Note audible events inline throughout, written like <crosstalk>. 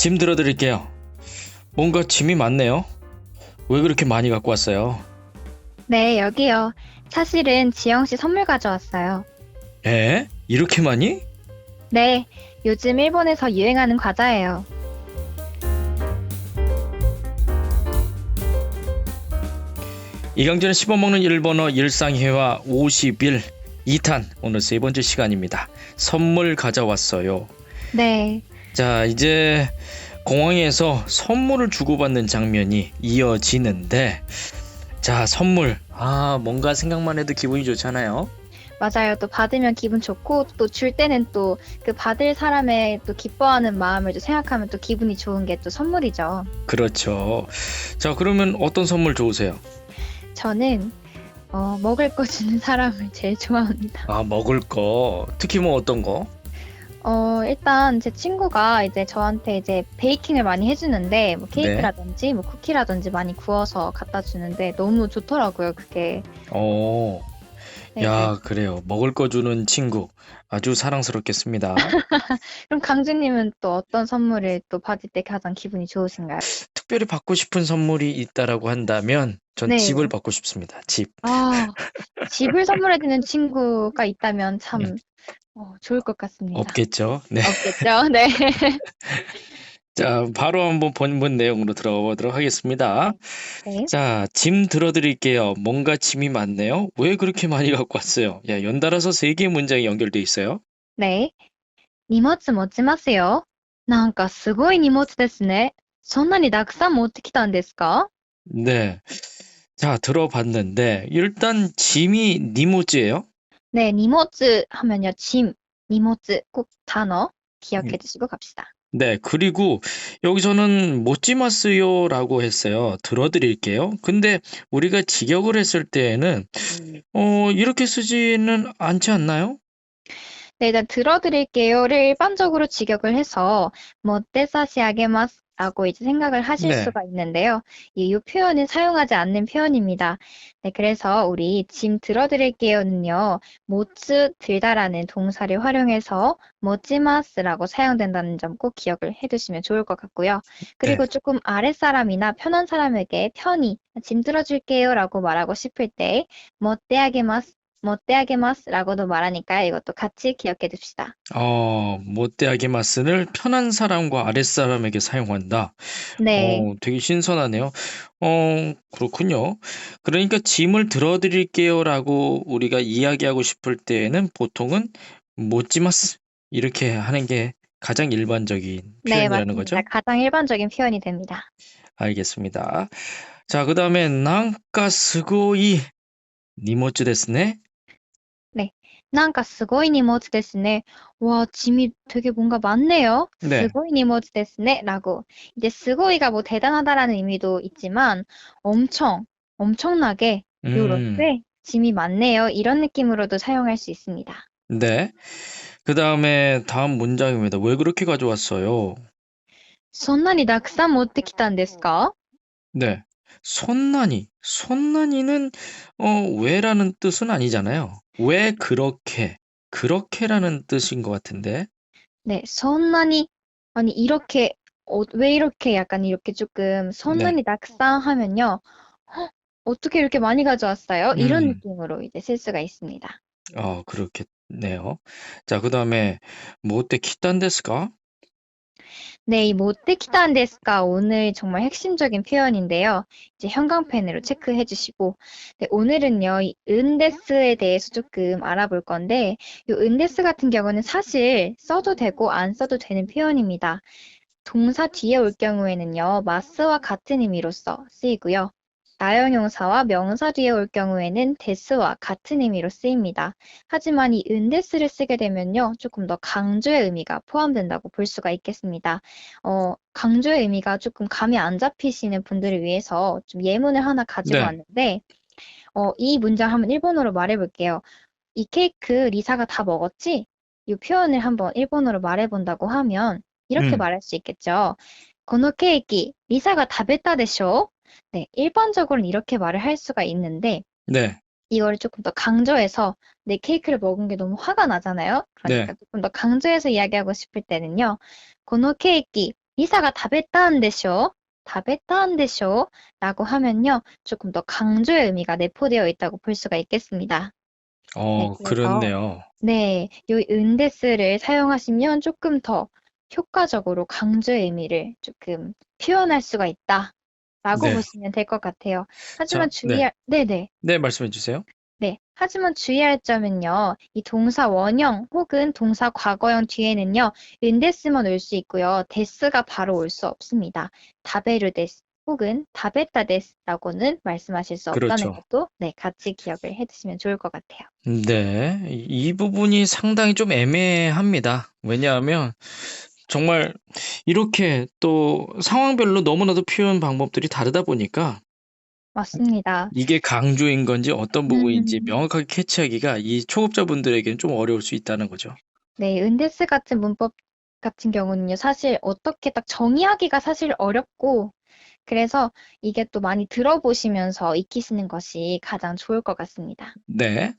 짐 들어드릴게요. 뭔가 짐이 많네요. 왜 그렇게 많이 갖고 왔어요? 네, 여기요. 사실은 지영 씨 선물 가져왔어요. 에? 이렇게 많이? 네, 요즘 일본에서 유행하는 과자예요. 이강진의 씹어먹는 일본어 일상회화 51 2탄 오늘 세 번째 시간입니다. 선물 가져왔어요. 네, 자, 이제 공항에서 선물을 주고받는 장면이 이어지는데 자, 선물. 아, 뭔가 생각만 해도 기분이 좋잖아요. 맞아요. 또 받으면 기분 좋고, 또 줄 때는 또 그 받을 사람의 또 기뻐하는 마음을 또 생각하면 또 기분이 좋은 게 또 선물이죠. 그렇죠. 자, 그러면 어떤 선물 좋으세요? 저는 어, 먹을 거 주는 사람을 제일 좋아합니다. 아, 먹을 거. 특히 뭐 어떤 거? 어, 일단 제 친구가 이제 저한테 이제 베이킹을 많이 해주는데, 뭐 케이크라든지 뭐 쿠키라든지 많이 구워서 갖다 주는데 너무 좋더라고요, 그게. 어. 네, 야, 그래요. 먹을 거 주는 친구. 아주 사랑스럽겠습니다. <laughs> 그럼 강주님은 또 어떤 선물을 또 받을 때 가장 기분이 좋으신가요? 특별히 받고 싶은 선물이 있다라고 한다면 전 네. 집을 받고 싶습니다. 집. 아, 집을 선물해주는 친구가 있다면 참 네. 어, 좋을 것 같습니다. 없겠죠? 네. 없겠죠? 네. <laughs> 자, 바로 한번 본문 내용으로 들어가 보도록 하겠습니다. 네. 자, 짐 들어드릴게요. 뭔가 짐이 많네요. 왜 그렇게 많이 갖고 왔어요? 야, 연달아서 세 개의 문장이 연결돼 있어요. 네. 荷物持ちますよ。なんかすごい荷物ですね。そんなにたくさん持ってきたんですか 네. 자, 들어봤는데 일단 짐이 니모즈예요? 네, 니모즈 하면요. 짐, 니모즈 꼭 단어 기억해 음. 주시고 갑시다. 네, 그리고 여기서는 못지마스요라고 했어요. 들어드릴게요. 근데 우리가 직역을 했을 때에는 음. 어, 이렇게 쓰지는 않지 않나요? 네, 일단 들어드릴게요를 일반적으로 직역을 해서 못대사시아게마스 라고 이제 생각을 하실 네. 수가 있는데요. 이, 이 표현은 사용하지 않는 표현입니다. 네, 그래서 우리 짐 들어드릴게요는요, 모츠 들다라는 동사를 활용해서 모찌마스라고 사용된다는 점 꼭 기억을 해두시면 좋을 것 같고요. 그리고 조금 아랫사람이나 편한 사람에게 편히 짐 들어줄게요라고 말하고 싶을 때 못대하게마스, 못대하게마스라고도 말하니까 이것도 같이 기억해 둡시다. 어, 못대하게마스를 편한 사람과 아랫사람에게 사용한다. 네. 어, 되게 신선하네요. 어, 그렇군요. 그러니까 짐을 들어드릴게요라고 우리가 이야기하고 싶을 때에는 보통은 못지마스 이렇게 하는 게 가장 일반적인 네, 표현이라는 거죠. 맞습니다. 가장 일반적인 표현이 됩니다. 알겠습니다. 자, 그 다음에 난가 스고이 니모츠 데스네. なんかすごい荷物ですね. 와, 짐이 되게 뭔가 많네요. 네. すごい荷物ですね. 라고. 이제 스고이가 뭐 대단하다라는 의미도 있지만 엄청, 엄청나게 음, 요렇게 짐이 많네요. 이런 느낌으로도 사용할 수 있습니다. 네. 그 다음에 다음 문장입니다. 왜 그렇게 가져왔어요? そんなにたくさん持ってきたんですか? 네. 손난이, 손난이는 어, 왜라는 뜻은 아니잖아요. 왜 그렇게, 그렇게라는 뜻인 것 같은데. 네, 손난이 아니 이렇게 어, 왜 이렇게 약간 이렇게 조금 네. 손난이 낙상하면요. 헉, 어떻게 이렇게 많이 가져왔어요? 이런 음. 느낌으로 이제 쓸 수가 있습니다. 어, 그렇겠네요. 자, 그 다음에 뭐때 키탄데스가? 네, 이 못데키탄 데스가 오늘 정말 핵심적인 표현인데요. 이제 형광펜으로 체크해 주시고, 네, 오늘은요, 이 은데스에 대해서 조금 알아볼 건데, 이 은데스 같은 경우는 사실 써도 되고 안 써도 되는 표현입니다. 동사 뒤에 올 경우에는요, 마스와 같은 의미로써 쓰이고요. 나형용사와 명사 뒤에 올 경우에는 데스와 같은 의미로 쓰입니다. 하지만 이 은데스를 쓰게 되면요, 조금 더 강조의 의미가 포함된다고 볼 수가 있겠습니다. 어, 강조의 의미가 조금 감이 안 잡히시는 분들을 위해서 좀 예문을 하나 가지고 네. 왔는데, 어, 이 문장 한번 일본어로 말해볼게요. 이 케이크 리사가 다 먹었지? 이 표현을 한번 일본어로 말해본다고 하면 이렇게 음. 말할 수 있겠죠. このケーキ 리사가 다 뱉다でしょ? 네, 일반적으로는 이렇게 말을 할 수가 있는데 네. 이거를 조금 더 강조해서 내 케이크를 먹은 게 너무 화가 나잖아요. 그러니까 네. 조금 더 강조해서 이야기하고 싶을 때는요. 고노 케이크 리사가 다 뱉다는 데쇼. 다 뱉다는 데쇼. 라고 하면요. 조금 더 강조의 의미가 내포되어 있다고 볼 수가 있겠습니다. 어, 네, 그렇네요. 네, 이 은데스를 사용하시면 조금 더 효과적으로 강조의 의미를 조금 표현할 수가 있다. 라고 네. 보시면 될 것 같아요. 하지만 자, 네. 주의할, 네네. 네, 말씀해 주세요. 네. 하지만 주의할 점은요. 이 동사 원형 혹은 동사 과거형 뒤에는요. 은데스만 올 수 있고요. 데스가 바로 올 수 없습니다. 다베르 데스 혹은 다베타 데스라고는 말씀하실 수 없다는 그렇죠. 것도 네, 같이 기억을 해 두시면 좋을 것 같아요. 네, 이- 이 부분이 상당히 좀 애매합니다. 왜냐하면 정말 이렇게 또 상황별로 너무나도 표현 방법들이 다르다 보니까 맞습니다. 이게 강조인 건지 어떤 부분인지 음. 명확하게 캐치하기가 이 초급자분들에게는 좀 어려울 수 있다는 거죠. 네, 은데스 같은 문법 같은 경우는요. 사실 어떻게 딱 정의하기가 사실 어렵고 그래서 이게 또 많이 들어보시면서 익히시는 것이 가장 좋을 것 같습니다. 네.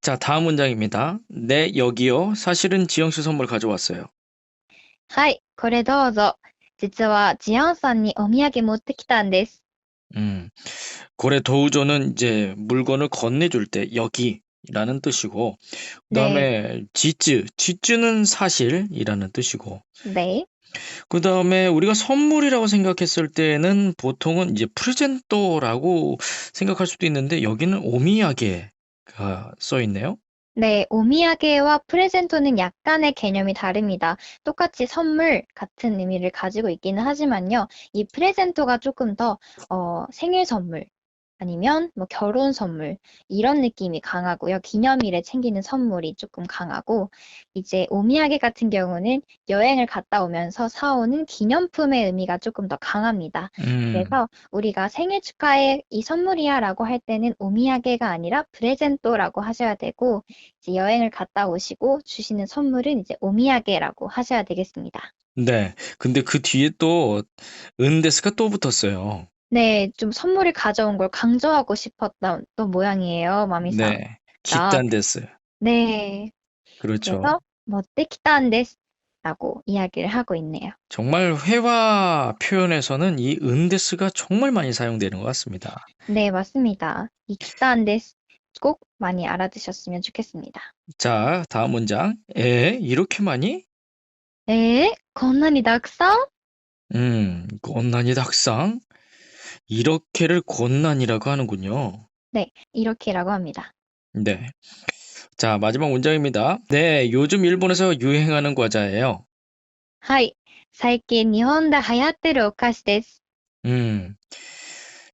자, 다음 문장입니다. 네, 여기요. 사실은 지영 씨 선물 가져왔어요. はい、これどうぞ。実はジアンさんにお土産持ってきたんです。 음, 고래 도우조는 이제 물건을 건네줄 때 여기라는 뜻이고, 그다음에 지쯔, 지쯔는 사실이라는 뜻이고, ね。 그다음에 우리가 선물이라고 생각했을 때는 보통은 이제 프레젠토라고 생각할 수도 있는데 여기는 오미야게가 써 있네요. 네, 오미야게와 프레젠토는 약간의 개념이 다릅니다. 똑같이 선물 같은 의미를 가지고 있기는 하지만요. 이 프레젠토가 조금 더 어, 생일 선물 아니면 뭐 결혼 선물 이런 느낌이 강하고요. 기념일에 챙기는 선물이 조금 강하고 이제 오미야게 같은 경우는 여행을 갔다 오면서 사오는 기념품의 의미가 조금 더 강합니다. 음, 그래서 우리가 생일 축하해 이 선물이야 라고 할 때는 오미야게가 아니라 프레젠토라고 하셔야 되고 이제 여행을 갔다 오시고 주시는 선물은 이제 오미야게라고 하셔야 되겠습니다. 네. 근데 그 뒤에 또 은데스가 또 붙었어요. 네, 좀 선물을 가져온 걸 강조하고 싶었던 또 모양이에요, 마미상. 네. 가. 기딴 데스. 네. 그렇죠. 그래서 뭐 떼키탄 데스라고 이야기를 하고 있네요. 정말 회화 표현에서는 이 은데스가 정말 많이 사용되는 것 같습니다. 네, 맞습니다. 이 기탄 데스 꼭 많이 알아두셨으면 좋겠습니다. 자, 다음 문장. 에, 이렇게 많이? 에? 건난이 낙상? 음, 건난이 닭상? 이렇게를 곤난이라고 하는군요. 이렇게라고 합니다. 네. 자, 마지막 문장입니다. 네, 요즘 일본에서 유행하는 과자예요. はい。最近日本で流行ってるお菓子です。 음.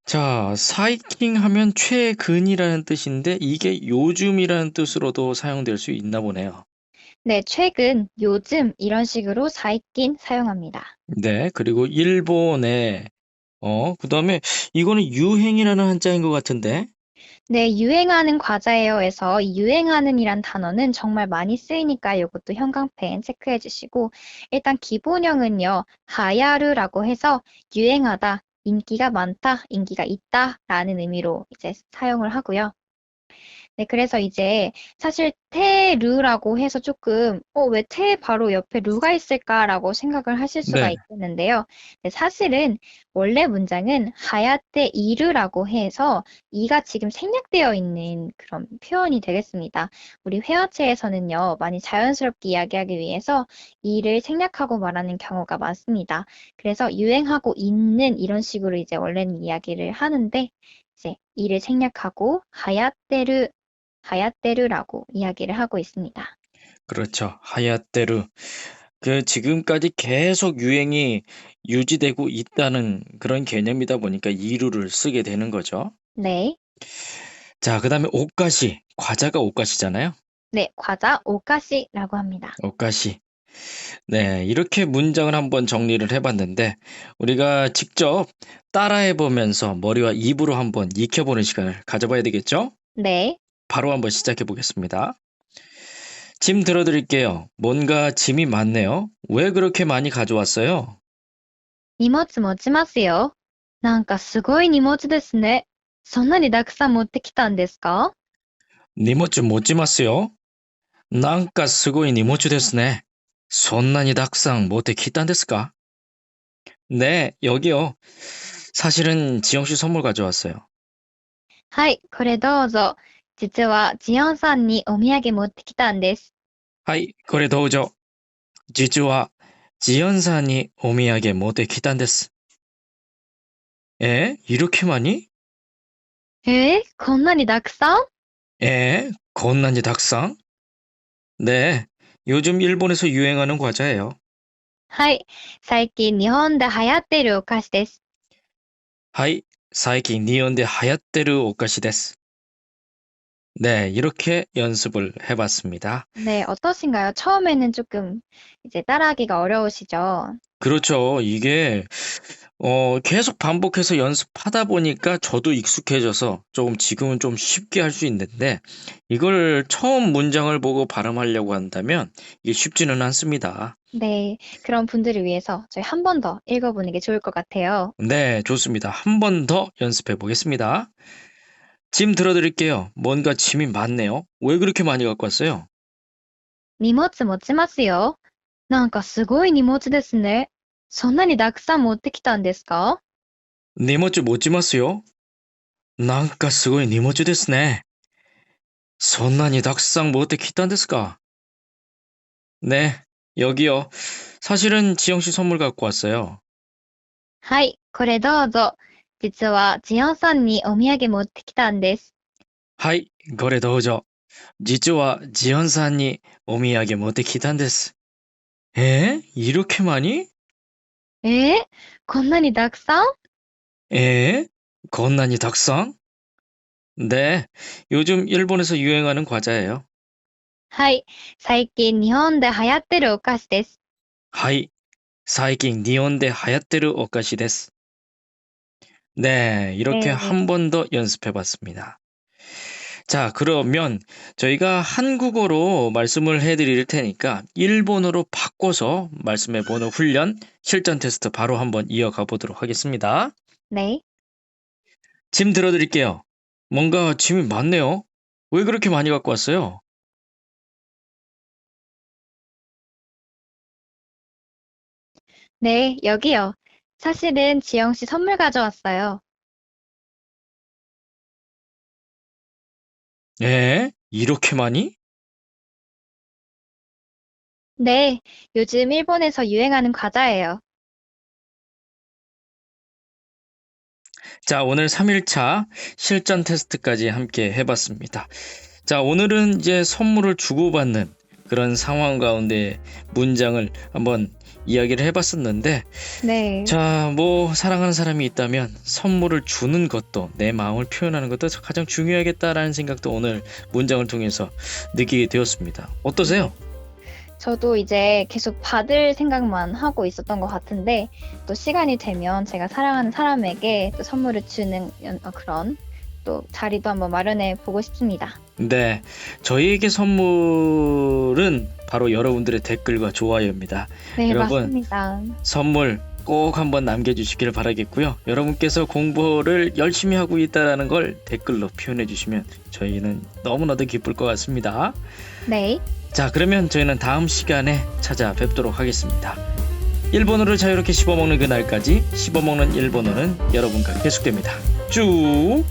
자, 사이킹 하면 최근이라는 뜻인데 이게 요즘이라는 뜻으로도 사용될 수 있나 보네요. 네, 최근, 요즘 이런 식으로 사이킨 사용합니다. 네, 그리고 일본에 어, 그다음에 이거는 유행이라는 한자인 것 같은데. 네, 유행하는 과자예요에서 이 유행하는이란 단어는 정말 많이 쓰이니까 이것도 형광펜 체크해 주시고 일단 기본형은요, 하야르라고 해서 유행하다, 인기가 많다, 인기가 있다라는 의미로 이제 사용을 하고요. 네, 그래서 이제 사실 테르라고 해서 조금 어, 왜 테 바로 옆에 루가 있을까라고 생각을 하실 수가 네. 있겠는데요. 네, 사실은 원래 문장은 하야테 이르라고 해서 이가 지금 생략되어 있는 그런 표현이 되겠습니다. 우리 회화체에서는요, 많이 자연스럽게 이야기하기 위해서 이를 생략하고 말하는 경우가 많습니다. 그래서 유행하고 있는 이런 식으로 이제 원래는 이야기를 하는데, 이제 이를 생략하고 하야테르, 하야테르라고 이야기를 하고 있습니다. 그렇죠. 하야테르. 그 지금까지 계속 유행이 유지되고 있다는 그런 개념이다 보니까 이루를 쓰게 되는 거죠. 네. 자, 그다음에 오까시. 과자가 오까시잖아요. 네, 과자 오카시라고 합니다. 오까시. 네, 이렇게 문장을 한번 정리를 해봤는데, 우리가 직접 따라해 보면서 머리와 입으로 한번 익혀보는 시간을 가져봐야 되겠죠? 네. 바로 한번 시작해 보겠습니다. 짐 들어드릴게요. 뭔가 짐이 많네요. 왜 그렇게 많이 가져왔어요? 荷物持ちますよ。なんかすごい荷物ですね。そんなにたくさん持ってきたんですか 니모츠 못지마스요? 난가 스고이 니모츠 ですね. 손난이 닭상 못해 기딴 데스까? 네, 여기요. 사실은 지영 씨 선물 가져왔어요. はい、これどうぞ。 実はジオンさんにお土産持ってきたんです。 하이, 그래 도우죠. 지주와 지연산이 오미야게 못에 기탄데스. 에? 이렇게 많이? えー、こんなにたくさん 에? 건난지 닭상? 네, 요즘 일본에서 유행하는 과자예요. はい、最近日本で流行っているお菓子です。 하이, 사이키 니온데 하얏테르 오카시です. 네, 이렇게 연습을 해봤습니다. 네, 어떠신가요? 처음에는 조금 이제 따라하기가 어려우시죠? 그렇죠. 이게 어, 계속 반복해서 연습하다 보니까 저도 익숙해져서 조금 지금은 좀 쉽게 할 수 있는데 이걸 처음 문장을 보고 발음하려고 한다면 이게 쉽지는 않습니다. 네, 그런 분들을 위해서 저희 한 번 더 읽어보는 게 좋을 것 같아요. 네, 좋습니다. 한 번 더 연습해 보겠습니다. 짐 들어드릴게요. 뭔가 짐이 많네요. 왜 그렇게 많이 갖고 왔어요? 荷物持ちますよ。なんかすごい荷物ですね。そんなにたくさん持ってきたんですか 니모츠 못지마스요? 난가 스고이 니모츠 ですね. そんなにたくさん持ってきたんですか? 네, 여기요. 사실은 지영 씨 선물 갖고 왔어요. はい、これどうぞ。 実はジオンさんにお土産持ってきたんです。 하이, 거래 도우죠. 지주와 지연산이 오미야게 못에 기탄데스. 에? 이렇게 많이? えー、こんなにたくさん 에? 건난이 닭상? 네, 요즘 일본에서 유행하는 과자예요. はい、最近日本で流行ってるお菓子です。 하이, 사이킹 니온데 하얏테르 오카시です. 네, 이렇게 네, 한 번 더 연습해 봤습니다. 자, 그러면 저희가 한국어로 말씀을 해 드릴 테니까 일본어로 바꿔서 말씀해 보는 훈련 실전 테스트 바로 한번 이어가 보도록 하겠습니다. 네, 짐 들어 드릴게요. 뭔가 짐이 많네요. 왜 그렇게 많이 갖고 왔어요? 네, 여기요. 사실은 지영 씨 선물 가져왔어요. 에? 이렇게 많이? 네, 요즘 일본에서 유행하는 과자예요. 자, 오늘 3일차 실전 테스트까지 함께 해봤습니다. 자, 오늘은 이제 선물을 주고받는 그런 상황 가운데 문장을 한번 이야기를 해봤었는데, 네, 자, 뭐, 사랑하는 사람이 있다면 선물을 주는 것도 내 마음을 표현하는 것도 가장 중요하겠다라는 생각도 오늘 문장을 통해서 느끼게 되었습니다. 어떠세요? 저도 이제 계속 받을 생각만 하고 있었던 것 같은데, 또 시간이 되면 제가 사랑하는 사람에게 또 선물을 주는 연- 어, 그런 또 자리도 한번 마련해 보고 싶습니다. 네, 저희에게 선물은 바로 여러분들의 댓글과 좋아요입니다. 네, 여러분, 맞습니다. 선물 꼭 한번 남겨주시길 바라겠고요. 여러분께서 공부를 열심히 하고 있다는 걸 댓글로 표현해 주시면 저희는 너무나도 기쁠 것 같습니다. 네, 자, 그러면 저희는 다음 시간에 찾아뵙도록 하겠습니다. 일본어를 자유롭게 씹어먹는 그날까지 씹어먹는 일본어는 여러분과 계속됩니다. 쭉!